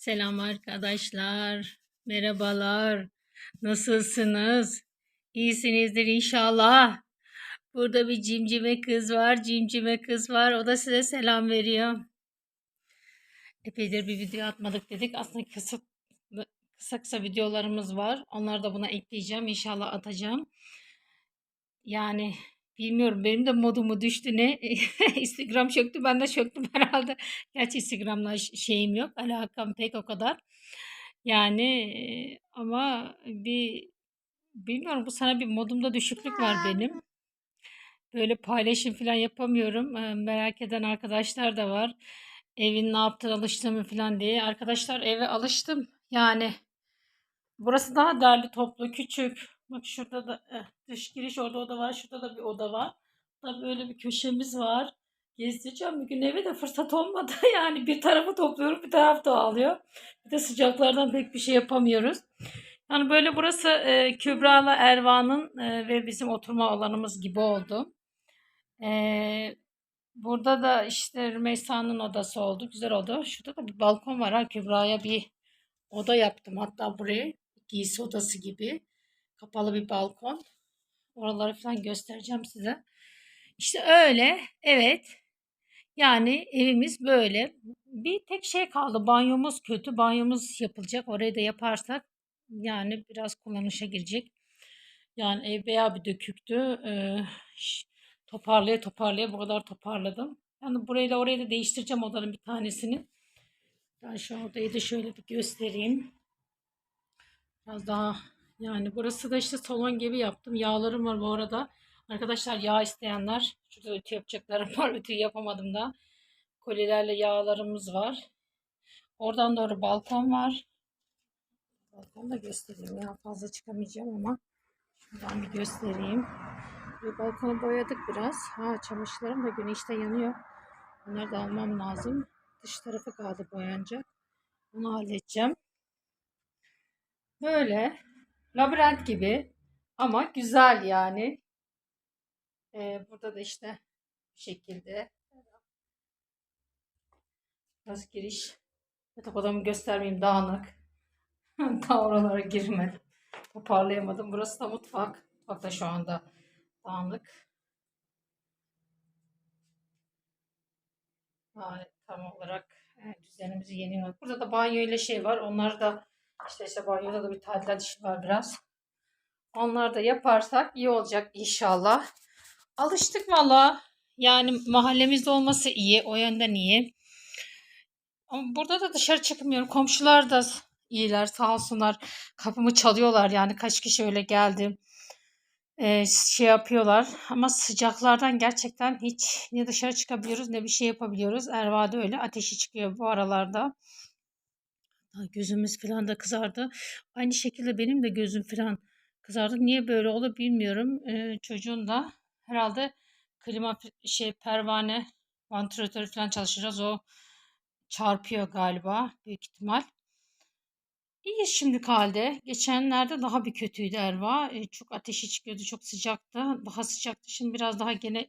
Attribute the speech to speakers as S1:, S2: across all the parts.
S1: Selam arkadaşlar. Merhabalar. Nasılsınız? İyisinizdir inşallah. Burada bir cimcime kız var. Cimcime kız var. O da size selam veriyor. Epeydir bir video atmadık dedik. Aslında kısa kısa, kısa videolarımız var. Onları da buna ekleyeceğim. İnşallah atacağım. Yani bilmiyorum benim de modumu düştü ne Instagram çöktü ben de çöktüm herhalde. Gerçi Instagram'la şeyim yok alakam pek o kadar. Yani ama bir bilmiyorum bu sana bir modumda düşüklük var benim. Böyle paylaşım falan yapamıyorum. Merak eden arkadaşlar da var. Evin ne yaptığını alıştığımı falan diye. Arkadaşlar eve alıştım. Yani Burası daha derli toplu, küçük. Bak şurada da eh, dış giriş orada oda var. Şurada da bir oda var. Da böyle bir köşemiz var. Gezdireceğim bir gün eve de fırsat olmadı. Yani bir tarafı topluyorum, bir taraf dağılıyor. Bir de sıcaklardan pek bir şey yapamıyoruz. Yani böyle burası e, Kübra'la Erva'nın e, ve bizim oturma alanımız gibi oldu. E, burada da işte Rümeysa'nın odası oldu. Güzel oldu. Şurada da bir balkon var ha. Kübra'ya bir oda yaptım hatta buraya giysi odası gibi kapalı bir balkon. Oraları falan göstereceğim size. İşte öyle. Evet. Yani evimiz böyle. Bir tek şey kaldı. Banyomuz kötü. Banyomuz yapılacak. Orayı da yaparsak yani biraz kullanışa girecek. Yani ev bayağı bir döküktü. Ee, toparlaya toparlaya bu kadar toparladım. Yani burayı da orayı da değiştireceğim odanın bir tanesini. Ben şu odayı da şöyle bir göstereyim. Biraz daha yani burası da işte salon gibi yaptım. Yağlarım var bu arada. Arkadaşlar yağ isteyenler şurada ütü yapacaklarım var. Ütü yapamadım da. Kolilerle yağlarımız var. Oradan doğru balkon var. Balkonu da göstereyim ya. Fazla çıkamayacağım ama şuradan bir göstereyim. Ve balkonu boyadık biraz. Ha çamaşırlarım da güneşte yanıyor. Onları da almam lazım. Dış tarafı kaldı boyanacak. Onu halledeceğim. Böyle labirent gibi ama güzel yani. Ee, burada da işte bu şekilde biraz giriş. Yatak odamı göstermeyeyim dağınık. Daha oralara girmedim. Toparlayamadım. Burası da mutfak. Mutfak da şu anda dağınık. Yani tam olarak düzenimizi yeni Burada da banyo ile şey var. Onlar da işte işte banyoda da bir tadilat işi var biraz. Onlar da yaparsak iyi olacak inşallah. Alıştık valla. Yani mahallemizde olması iyi. O yönden iyi. Ama burada da dışarı çıkmıyorum. Komşular da iyiler sağ olsunlar. Kapımı çalıyorlar yani kaç kişi öyle geldi. Ee, şey yapıyorlar. Ama sıcaklardan gerçekten hiç ne dışarı çıkabiliyoruz ne bir şey yapabiliyoruz. Erva'da öyle ateşi çıkıyor bu aralarda. Gözümüz falan da kızardı. Aynı şekilde benim de gözüm falan kızardı. Niye böyle oldu bilmiyorum. Ee, çocuğun da herhalde klima şey pervane vantilatörü falan çalışacağız. O çarpıyor galiba büyük ihtimal. İyi şimdi halde. Geçenlerde daha bir kötüydü Erva. Ee, çok ateşi çıkıyordu, çok sıcaktı. Daha sıcaktı. Şimdi biraz daha gene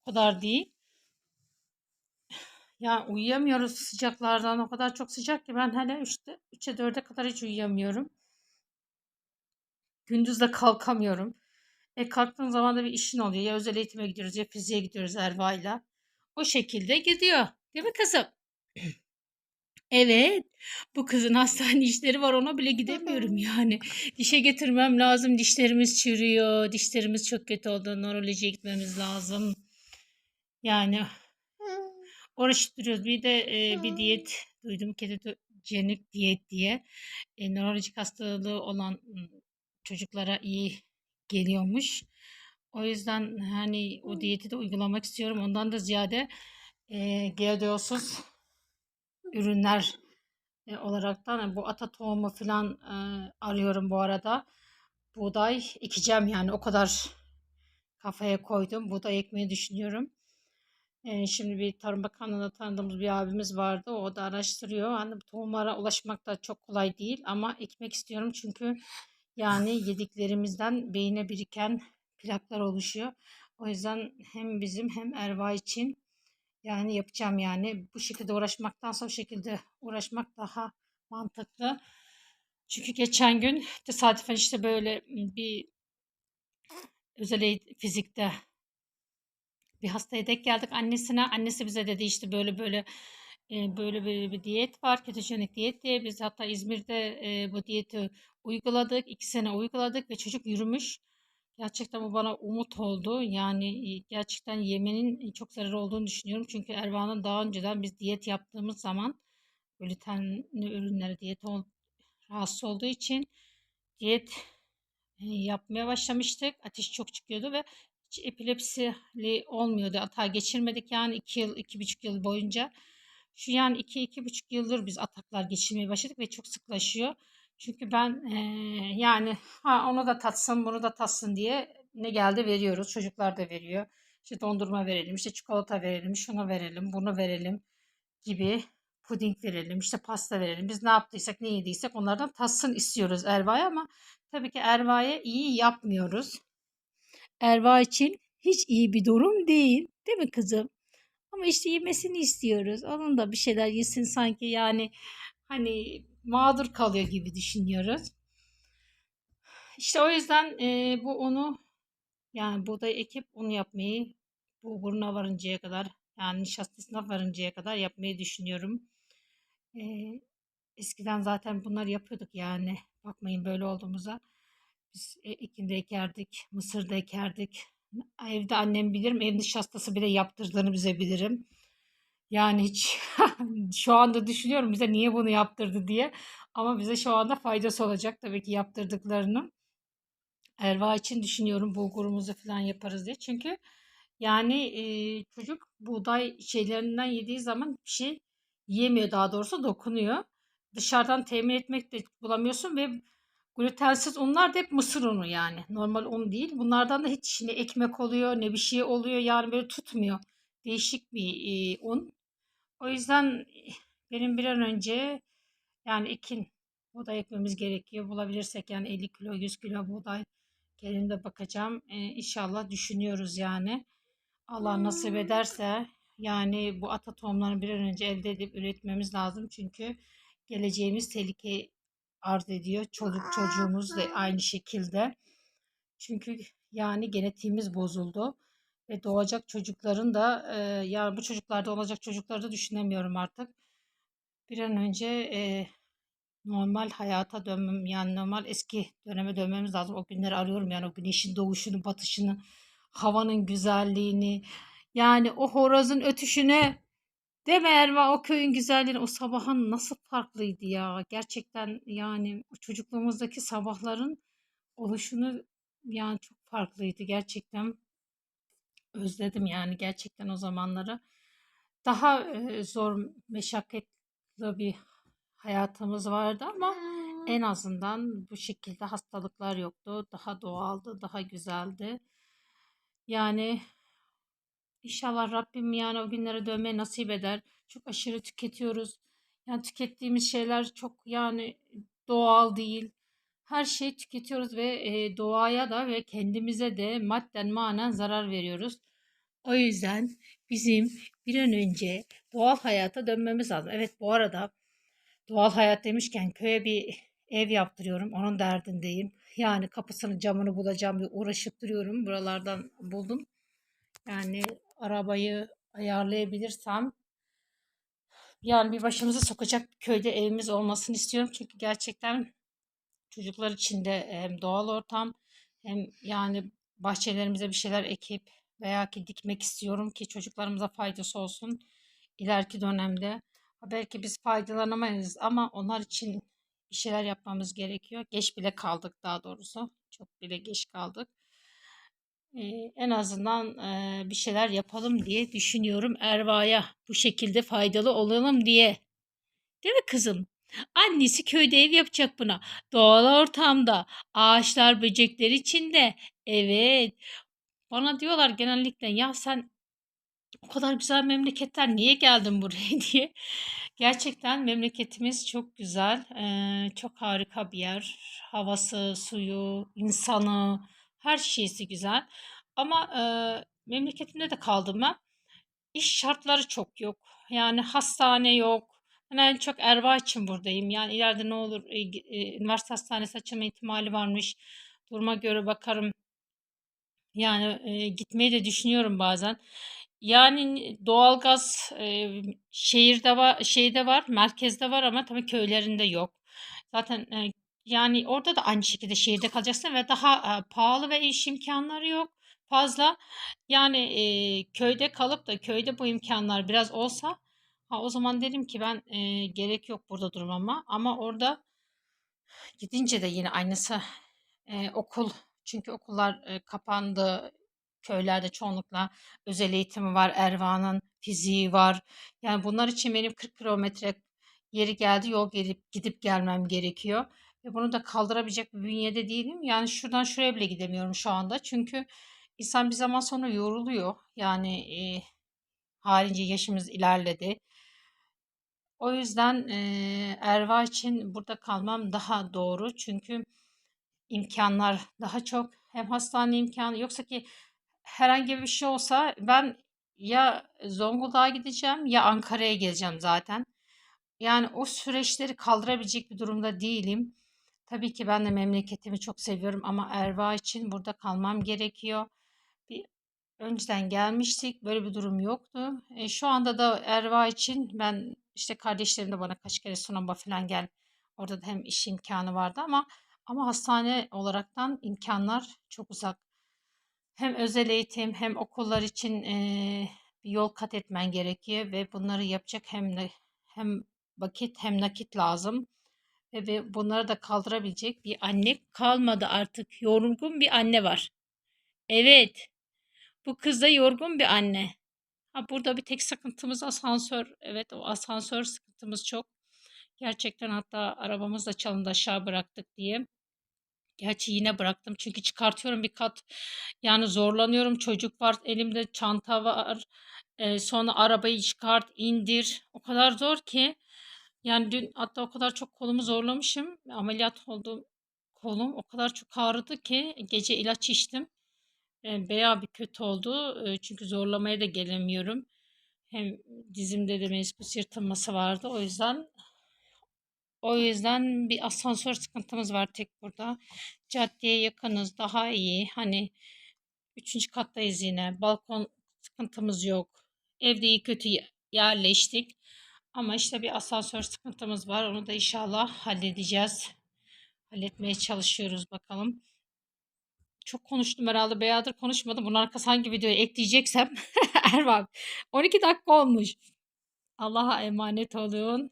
S1: o kadar değil. Ya uyuyamıyoruz sıcaklardan. O kadar çok sıcak ki ben hele 3'te 3'e 4'e kadar hiç uyuyamıyorum. Gündüz de kalkamıyorum. E kalktığın zaman da bir işin oluyor. Ya özel eğitime gidiyoruz ya fiziğe gidiyoruz Erva'yla. O şekilde gidiyor. Değil mi kızım? Evet. Bu kızın hastane işleri var ona bile gidemiyorum yani. Dişe getirmem lazım. Dişlerimiz çürüyor. Dişlerimiz çok kötü oldu. Nörolojiye gitmemiz lazım. Yani uğraştırıyoruz. Bir de e, bir diyet duydum. Ketojenik diyet diye. E, nörolojik hastalığı olan çocuklara iyi geliyormuş. O yüzden hani o diyeti de uygulamak istiyorum. Ondan da ziyade e, GDO'suz ürünler e, olaraktan yani bu ata tohumu falan e, arıyorum bu arada. Buğday ekeceğim yani o kadar kafaya koydum. Buğday ekmeyi düşünüyorum. E, şimdi bir Tarım Bakanlığı'nda tanıdığımız bir abimiz vardı. O da araştırıyor. Hani tohumlara ulaşmak da çok kolay değil ama ekmek istiyorum çünkü yani yediklerimizden beyine biriken plaklar oluşuyor. O yüzden hem bizim hem Erva için yani yapacağım yani bu şekilde uğraşmaktansa o şekilde uğraşmak daha mantıklı. Çünkü geçen gün tesadüfen işte böyle bir özel fizikte bir hastaya denk geldik annesine. Annesi bize dedi işte böyle böyle e, böyle böyle bir diyet var. Ketojenik diyet diye. Biz hatta İzmir'de e, bu diyeti uyguladık. iki sene uyguladık ve çocuk yürümüş. Gerçekten bu bana umut oldu. Yani e, gerçekten yemenin çok zararı olduğunu düşünüyorum. Çünkü Erva'nın daha önceden biz diyet yaptığımız zaman glutenli ürünlere diyet ol, rahatsız olduğu için diyet yapmaya başlamıştık. Ateş çok çıkıyordu ve hiç epilepsili olmuyordu. Hata geçirmedik yani 2 yıl, iki buçuk yıl boyunca. Şu yani iki, iki buçuk yıldır biz ataklar geçirmeye başladık ve çok sıklaşıyor. Çünkü ben e, yani ha onu da tatsın bunu da tatsın diye ne geldi veriyoruz. Çocuklar da veriyor. İşte dondurma verelim, işte çikolata verelim, şunu verelim, bunu verelim gibi puding verelim, işte pasta verelim. Biz ne yaptıysak, ne yediysek onlardan tatsın istiyoruz Erva'ya ama tabii ki Erva'ya iyi yapmıyoruz. Erva için hiç iyi bir durum değil. Değil mi kızım? Ama işte yemesini istiyoruz. Onun da bir şeyler yesin sanki yani hani mağdur kalıyor gibi düşünüyoruz. İşte o yüzden e, bu onu yani buğday ekip onu yapmayı bulguruna varıncaya kadar yani nişastasına varıncaya kadar yapmayı düşünüyorum. E, eskiden zaten bunları yapıyorduk yani. Bakmayın böyle olduğumuza. Biz e, ekinde ekerdik, mısırda ekerdik. Evde annem bilirim, ev nişastası bile yaptırdığını bize bilirim. Yani hiç şu anda düşünüyorum bize niye bunu yaptırdı diye. Ama bize şu anda faydası olacak tabii ki yaptırdıklarının. Erva için düşünüyorum bulgurumuzu falan yaparız diye. Çünkü yani e, çocuk buğday şeylerinden yediği zaman bir şey yiyemiyor daha doğrusu dokunuyor. Dışarıdan temin etmek de bulamıyorsun ve glutensiz unlar da hep mısır unu yani. Normal un değil. Bunlardan da hiç ne ekmek oluyor ne bir şey oluyor yani böyle tutmuyor. Değişik bir e, un. O yüzden benim bir an önce yani ekin buğday ekmemiz gerekiyor. Bulabilirsek yani 50 kilo 100 kilo buğday gelimde bakacağım. E, inşallah düşünüyoruz yani. Allah nasip ederse yani bu ata tohumlarını bir an önce elde edip üretmemiz lazım. Çünkü geleceğimiz tehlike arz ediyor. Çocuk çocuğumuz da aynı şekilde. Çünkü yani genetiğimiz bozuldu ve doğacak çocukların da e, ya bu çocuklarda olacak çocukları da düşünemiyorum artık. Bir an önce e, normal hayata dönmem yani normal eski döneme dönmemiz lazım. O günleri arıyorum yani o güneşin doğuşunu, batışını, havanın güzelliğini, yani o horozun Deme Erva o köyün güzelliğini o sabahın nasıl farklıydı ya. Gerçekten yani çocukluğumuzdaki sabahların oluşunu yani çok farklıydı gerçekten. Özledim yani gerçekten o zamanları. Daha e, zor, meşakkatli bir hayatımız vardı ama en azından bu şekilde hastalıklar yoktu. Daha doğaldı, daha güzeldi. Yani İnşallah Rabbim yani o günlere dönmeyi nasip eder. Çok aşırı tüketiyoruz. Yani tükettiğimiz şeyler çok yani doğal değil. Her şeyi tüketiyoruz ve e, doğaya da ve kendimize de madden manen zarar veriyoruz. O yüzden bizim bir an önce doğal hayata dönmemiz lazım. Evet bu arada doğal hayat demişken köye bir ev yaptırıyorum. Onun derdindeyim. Yani kapısını camını bulacağım bir uğraşıp duruyorum. Buralardan buldum. Yani arabayı ayarlayabilirsem yani bir başımıza sokacak bir köyde evimiz olmasını istiyorum. Çünkü gerçekten çocuklar için de hem doğal ortam hem yani bahçelerimize bir şeyler ekip veya ki dikmek istiyorum ki çocuklarımıza faydası olsun ileriki dönemde. Belki biz faydalanamayız ama onlar için bir şeyler yapmamız gerekiyor. Geç bile kaldık daha doğrusu. Çok bile geç kaldık. En azından bir şeyler yapalım diye düşünüyorum Erva'ya. Bu şekilde faydalı olalım diye. Değil mi kızım? Annesi köyde ev yapacak buna. Doğal ortamda, ağaçlar, böcekler içinde. Evet. Bana diyorlar genellikle ya sen o kadar güzel memleketler niye geldin buraya diye. Gerçekten memleketimiz çok güzel. Ee, çok harika bir yer. Havası, suyu, insanı, her şeysi güzel. Ama e, memleketimde de kaldım ben. İş şartları çok yok. Yani hastane yok. Ben en çok Erva için buradayım. Yani ileride ne olur e, e, üniversite hastanesi açılma ihtimali varmış. Duruma göre bakarım. Yani e, gitmeyi de düşünüyorum bazen. Yani doğalgaz e, şehirde var, şeyde var, merkezde var ama tabii köylerinde yok. Zaten e, yani orada da aynı şekilde şehirde kalacaksın ve daha e, pahalı ve iş imkanları yok fazla. Yani e, köyde kalıp da köyde bu imkanlar biraz olsa ha, o zaman dedim ki ben e, gerek yok burada durmama ama orada Gidince de yine aynısı. Eee, okul çünkü okullar, eee, kapandı. Köylerde çoğunlukla özel eğitimi var, Erva'nın fiziği var. Yani bunlar için benim 40 kilometre yeri geldi yol gelip gidip gelmem gerekiyor. Ve bunu da kaldırabilecek bir bünyede değilim. Yani şuradan şuraya bile gidemiyorum şu anda. Çünkü insan bir zaman sonra yoruluyor. Yani eee halince yaşımız ilerledi. O yüzden eee, Erva için burada kalmam daha doğru. Çünkü imkanlar daha çok. Hem hastane imkanı yoksa ki herhangi bir şey olsa ben ya Zonguldak'a gideceğim ya Ankara'ya geleceğim zaten. Yani o süreçleri kaldırabilecek bir durumda değilim. Tabii ki ben de memleketimi çok seviyorum ama Erva için burada kalmam gerekiyor. Bir önceden gelmiştik. Böyle bir durum yoktu. E, şu anda da Erva için ben işte kardeşlerim de bana kaç kere sunamba falan gel. Orada da hem iş imkanı vardı ama ama hastane olaraktan imkanlar çok uzak. Hem özel eğitim hem okullar için eee, bir yol kat etmen gerekiyor ve bunları yapacak hem hem vakit hem nakit lazım ve bunları da kaldırabilecek bir anne kalmadı artık. Yorgun bir anne var. Evet. Bu kız da yorgun bir anne. Ha, burada bir tek sıkıntımız asansör. Evet o asansör sıkıntımız çok. Gerçekten hatta arabamız da çalındı aşağı bıraktık diye. Gerçi yine bıraktım çünkü çıkartıyorum bir kat. Yani zorlanıyorum. Çocuk var, elimde çanta var. Ee, sonra arabayı çıkart, indir. O kadar zor ki. Yani dün hatta o kadar çok kolumu zorlamışım. Ameliyat oldum. Kolum o kadar çok ağrıdı ki gece ilaç içtim. Eee, bayağı bir kötü oldu. Eee, çünkü zorlamaya da gelemiyorum. Hem dizimde de menisküs yırtılması vardı. O yüzden o yüzden bir asansör sıkıntımız var tek burada. Caddeye yakınız, daha iyi. Hani üçüncü kattayız yine. Balkon sıkıntımız yok. Evde iyi kötü ye- yerleştik. Ama işte bir asansör sıkıntımız var. Onu da inşallah halledeceğiz. Halletmeye çalışıyoruz bakalım. Çok konuştum herhalde. Bayağıdır konuşmadım. Bunun arkası hangi videoya ekleyeceksem. Ervan. 12 dakika olmuş. Allah'a emanet olun.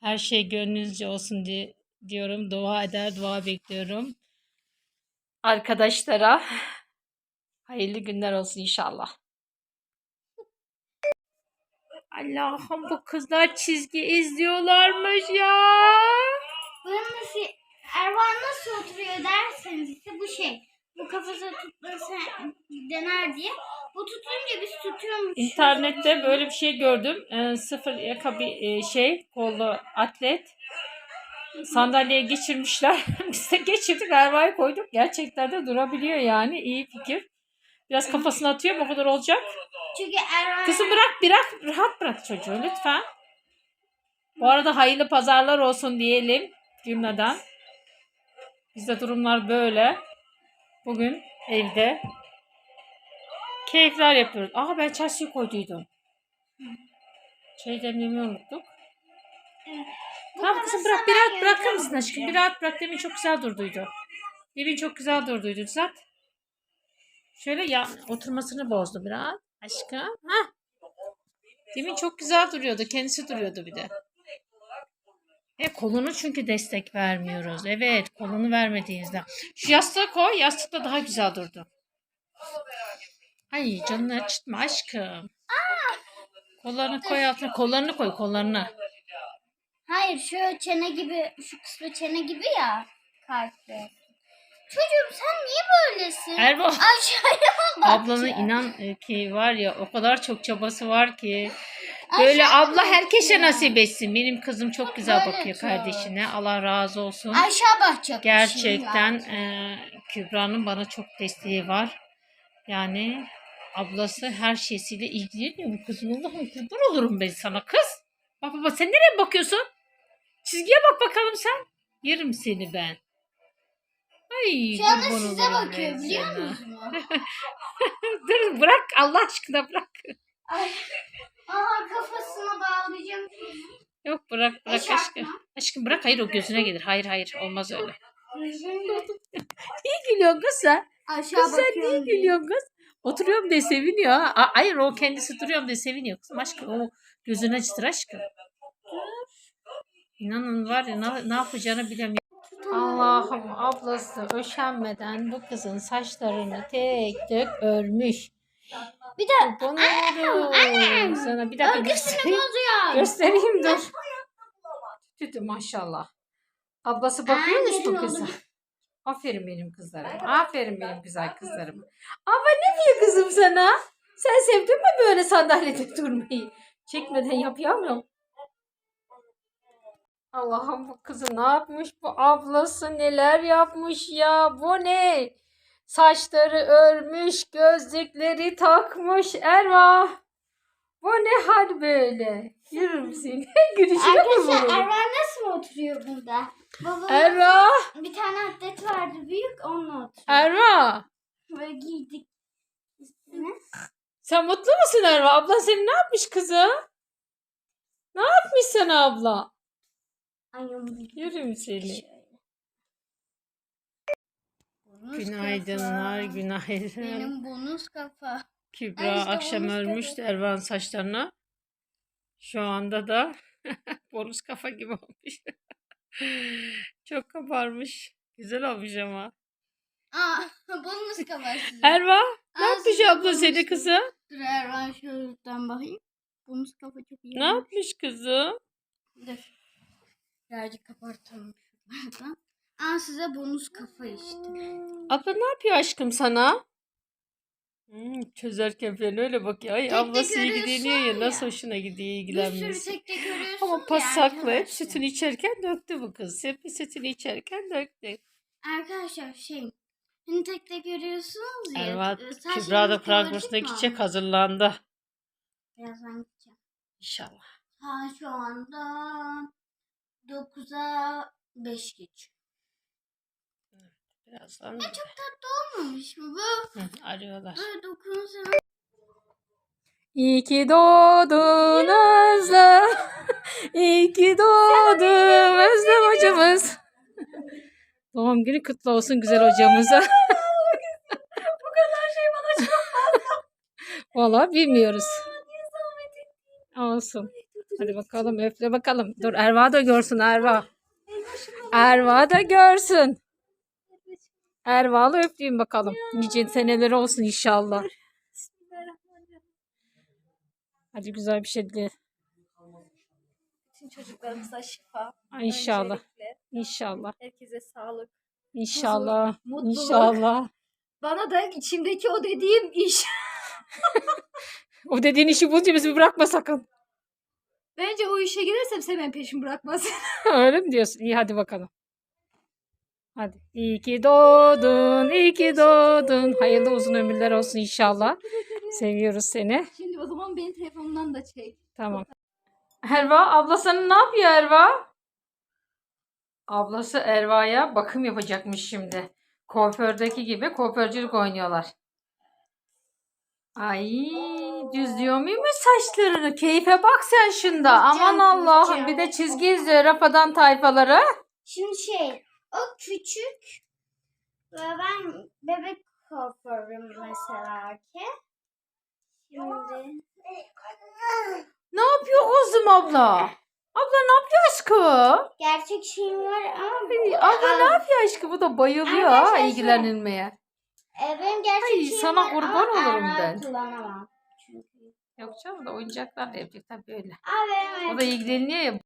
S1: Her şey gönlünüzce olsun diye diyorum. Dua eder, dua bekliyorum. Arkadaşlara hayırlı günler olsun inşallah. Allah'ım bu kızlar çizgi izliyorlarmış ya.
S2: Bu nasıl, Ervan nasıl oturuyor derseniz ise bu şey. Bu kafası tutması dener diye. Bu tutunca biz tutuyormuş.
S1: İnternette böyle bir şey gördüm. Ee, sıfır yaka bir e, şey kollu atlet. Sandalyeye geçirmişler. Biz de geçirdik arabaya koyduk. Gerçekten de durabiliyor yani. İyi fikir. Biraz kafasını atıyor mu o kadar olacak.
S2: Çünkü Ervan...
S1: Kızım bırak bırak rahat bırak çocuğu lütfen. Bu arada hayırlı pazarlar olsun diyelim cümleden. Bizde durumlar böyle. Bugün evde keyifler yapıyoruz. Aa ben çay suyu koyduydum. Çayı demlemeyi unuttuk.
S2: Bu
S1: Tamam kızım
S2: kafasına
S1: bırak bir rahat bırakır mısın aşkım? Bir rahat bırak. Demin çok güzel durduydu. Demin çok güzel durduydu. Düzelt. Şöyle ya oturmasını bozdu biraz. Aşkım. Ha. Demin çok güzel duruyordu. Kendisi duruyordu bir de. E kolunu çünkü destek vermiyoruz. Evet kolunu vermediğinizde. Şu yastığı koy. Yastıkla daha güzel durdu. Ay canını acıtma aşkım. Kollarını koy altına. Kollarını koy kollarını.
S2: Hayır şu çene gibi, şu kısmı çene gibi ya. Kalpli. Çocuğum sen niye böylesin?
S1: Ervo.
S2: Aşağıya mı
S1: Ablanın inan e, ki var ya o kadar çok çabası var ki. Böyle
S2: Aşağı
S1: abla herkese nasip etsin. Benim kızım çok güzel
S2: Böyle
S1: bakıyor
S2: çok.
S1: kardeşine. Allah razı olsun.
S2: Aşağı bakacak.
S1: Gerçekten e, Kübra'nın bana çok desteği var. Yani ablası her şeysiyle ilgileniyor. Bu kızım Allah'ım kurban olurum ben sana kız. Bak baba sen nereye bakıyorsun? Çizgiye bak bakalım sen. Yerim seni ben. Ay,
S2: Şu anda
S1: kurban
S2: size
S1: olurum
S2: bakıyor
S1: ben
S2: biliyor
S1: sana.
S2: musunuz?
S1: Dur bırak Allah aşkına bırak.
S2: Ay. Aha kafasına bağlayacağım.
S1: Yok bırak bırak
S2: Eşarp
S1: aşkım.
S2: mı?
S1: Aşkım bırak hayır o gözüne gelir. Hayır hayır olmaz öyle. Niye gülüyorsun kız sen?
S2: aşağı
S1: Kız sen niye
S2: bakıyorum
S1: gülüyorsun kız? Oturuyorum diye seviniyor. ha. A- Hayır o kendisi duruyorum diye seviniyor. Kızım aşkım o gözünü açtır aşkım. İnanın var ya ne, ne yapacağını bilemiyorum. Allah'ım ablası öşenmeden bu kızın saçlarını tek tek örmüş.
S2: Bir de
S1: Kurban Sana bir dakika
S2: örgüsünü
S1: göstereyim.
S2: bozuyor.
S1: Göstereyim dur. Tütü maşallah. Ablası bakıyormuş bu kıza. Aferin benim kızlarıma. Aferin benim güzel kızlarıma. Ama ne diyor kızım sana? Sen sevdin mi böyle sandalyede durmayı? Çekmeden yapıyor Allah'ım bu kızı ne yapmış bu ablası neler yapmış ya bu ne? Saçları örmüş, gözlükleri takmış. Erva. Bu ne hal böyle? Yürür seni. Gülüşüne mi
S2: Arkadaşlar? Ervan nasıl oturuyor burada? Babamın
S1: Erva.
S2: bir tane atlet vardı büyük onunla oturuyor.
S1: Erva.
S2: Böyle giydik üstüne.
S1: Sen mutlu musun Erva? Abla seni ne yapmış kızım? Ne yapmış sana abla?
S2: Bonus
S1: Günaydınlar,
S2: kafa.
S1: günaydın.
S2: Benim bonus kafa.
S1: Kübra
S2: Ay işte
S1: akşam
S2: bonus
S1: örmüştü. Ervan saçlarını. Şu anda da bonus kafa gibi olmuş. Çok kabarmış. Güzel olmuş ama.
S2: Aa bonus kafa sizin.
S1: Erva ne
S2: Aa,
S1: yapmış
S2: sizin
S1: abla
S2: bonus
S1: seni kızım?
S2: Dur Ervan şuradan bakayım. Bonus kafa çok iyi.
S1: Ne yapmış kızım?
S2: Dur. Birazcık kapatalım şuradan. Aa size bonus kafa işte.
S1: Abla ne yapıyor aşkım sana? Hmm, çözerken falan öyle bakıyor. Ay
S2: Tek tek
S1: ablası
S2: görüyorsun
S1: ilgileniyor ya. Nasıl hoşuna gidiyor
S2: Bir
S1: ilgilenmesi.
S2: sürü tek tek
S1: Ama pasaklı hep sütünü içerken döktü bu kız. Hep sütünü içerken döktü.
S2: Arkadaşlar şey hani tek tek görüyorsunuz ya.
S1: Erva
S2: e, saçlarınız
S1: Kübra da
S2: kabarcık
S1: Pragos'una
S2: mı?
S1: gidecek hazırlandı.
S2: Birazdan gideceğim.
S1: İnşallah.
S2: Ha şu anda 9'a 5 geç.
S1: Birazdan
S2: Çok tatlı olmamış mı bu?
S1: Hı, arıyorlar.
S2: Böyle dokunursanız.
S1: İyi ki doğdun Özlem. İyi ki doğdun Özlem hocamız. Doğum günü kutlu olsun güzel hocamıza. Bu kadar şey bana çok fazla. Valla bilmiyoruz. Olsun. Hadi bakalım öfle bakalım. Dur Erva da görsün Erva. Erva da görsün. Ervalı öpeyim bakalım. Nice seneler olsun inşallah. Hadi güzel bir şey dile.
S3: Bütün çocuklarımıza şifa.
S1: İnşallah.
S3: Öncelikle
S1: İnşallah.
S3: herkese sağlık.
S1: İnşallah.
S3: mutluluk.
S1: İnşallah.
S3: Bana da içimdeki o dediğim iş.
S1: O dediğin işi bulunca bizi bırakma sakın.
S3: Bence o işe girersem Semen peşimi bırakmaz.
S1: Öyle mi diyorsun? İyi hadi bakalım. Hadi. İyi ki doğdun, iyi ki doğdun. Hayırlı uzun ömürler olsun inşallah. Seviyoruz seni.
S3: Şimdi o zaman benim telefonumdan da çek.
S1: Tamam. Erva, ablasının ne yapıyor Erva? Ablası Erva'ya bakım yapacakmış şimdi. Kuafördeki gibi kuaförcülük oynuyorlar. Ay düzlüyor muymuş saçlarını? Keyfe bak sen şunda. Aman Allah'ım bir de çizgi izliyor rafadan tayfaları.
S2: Şimdi şey o küçük ve ben bebek kuaförüm mesela ki. Şimdi
S1: Ne yapıyor kuzum abla? Abla ne yapıyor aşkım?
S2: gerçek şeyim var ama
S1: Ay, Abla ne yapıyor aşkım? Bu da bayılıyor ha
S2: Arkadaşlar,
S1: ilgilenilmeye.
S2: e, benim gerçek
S1: Ay,
S2: şeyim
S1: sana
S2: var
S1: kurban
S2: ama
S1: olurum ben.
S2: kullanamam. Çünkü.
S1: Yok canım da yapacak tabii öyle. O da ilgileniyor ya